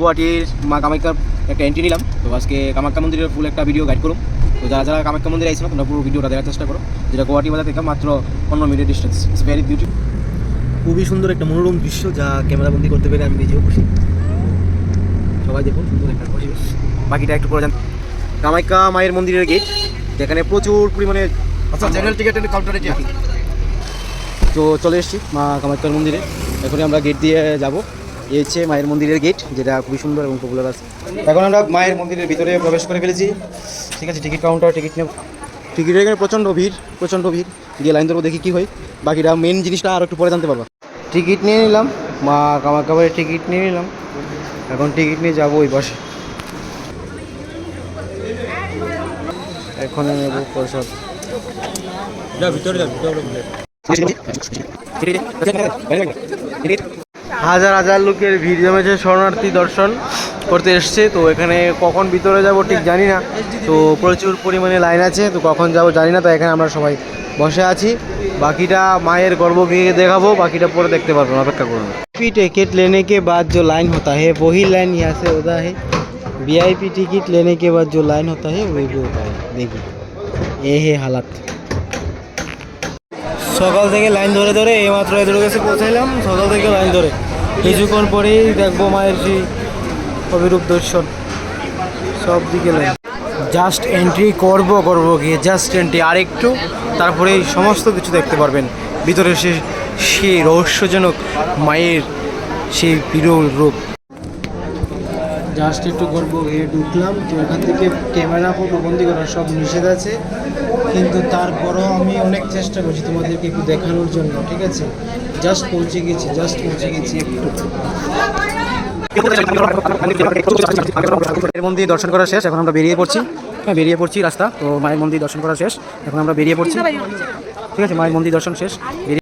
গুয়াহাটির মা কামাখ্যার একটা এন্ট্রি নিলাম। তো আজকে কামাখ্যা মন্দিরের ফুল একটা ভিডিও গাইড করুন তো যারা যারা কামাখ্যা মন্দিরে আইছিল তোমরা পুরো ভিডিওটা দেখার চেষ্টা করো। যেটা গুয়াহাটি বাজার থেকে মাত্র পনেরো minute distance it's very beauty খুবই সুন্দর একটা মনোরম দৃশ্য যা ক্যামেরা বন্দি করতে পেরে আমি নিজেও খুশি। সবাই দেখুন সুন্দর একটা পরিবেশ বাকিটা একটু পরে জান কামাখ্যা মায়ের মন্দিরের গেট যেখানে প্রচুর পরিমাণে আচ্ছা জেনারেল টিকেটের কাউন্টারে তো চলে এসেছি মা কামাখ্যার মন্দিরে। এখনই আমরা গেট দিয়ে যাব। এই হচ্ছে মায়ের মন্দিরের গেট যেটা খুবই সুন্দর এবং পপুলার আছে এখন আমরা মায়ের মন্দিরের ভিতরে প্রবেশ করে ফেলেছি ঠিক আছে টিকিট কাউন্টার টিকিট নেব টিকিটের এখানে প্রচণ্ড ভিড় প্রচণ্ড ভিড় গিয়ে লাইন ধরবো দেখি কী হয় বাকিটা মেন জিনিসটা আর একটু পরে জানতে পারব টিকিট নিয়ে নিলাম মা কামাখ্যা বাড়ির টিকিট নিয়ে নিলাম এখন টিকিট নিয়ে যাব ওই পাশে এখন নেব প্রসাদ হাজার হাজার লোকের ভিড় জমেছে শরণার্থী দর্শন করতে এসছে তো এখানে কখন ভিতরে যাব ঠিক জানি না তো প্রচুর পরিমাণে লাইন আছে তো কখন যাব জানি না তো এখানে আমরা সবাই বসে আছি বাকিটা মায়ের গর্ভগৃহে দেখাবো বাকিটা পরে দেখতে পারবো অপেক্ষা করুন टिकट लेने के बाद जो लाइन होता है वही लाइन यहाँ से होता है वीआईपी टिकट लेने के बाद जो लाइन होता है वही भी होता है देखिए ये है हालत সকাল থেকে লাইন ধরে ধরে এইমাত্র এদের কাছে পৌঁছাইলাম সকাল থেকে লাইন ধরে কিছুক্ষণ পরেই দেখব মায়ের সেই অবিরূপ দর্শন। সব দিকে জাস্ট এন্ট্রি করব, করব গিয়ে জাস্ট এন্ট্রি আর একটু তারপরে সমস্ত কিছু দেখতে পারবেন। ভিতরে সে সেই রহস্যজনক মায়ের সেই বিরল রূপ। জাস্ট একটু গর্ব গিয়ে ঢুকলাম তো এখান থেকে ক্যামেরা ফটো বন্দি করার সব নিষেধ আছে। কিন্তু তারপরও আমি অনেক চেষ্টা করছি তোমাদেরকে একটু দেখানোর জন্য ঠিক আছে? জাস্ট পৌঁছে গেছি জাস্ট পৌঁছে গেছি একটু। মায়ের মন্দির দর্শন করা শেষ এখন আমরা বেরিয়ে পড়ছি। হ্যাঁ বেরিয়ে পড়ছি রাস্তা তো মায়ের মন্দির দর্শন করা শেষ এখন আমরা বেরিয়ে পড়ছি। ঠিক আছে মায়ের মন্দির দর্শন শেষ বেরিয়ে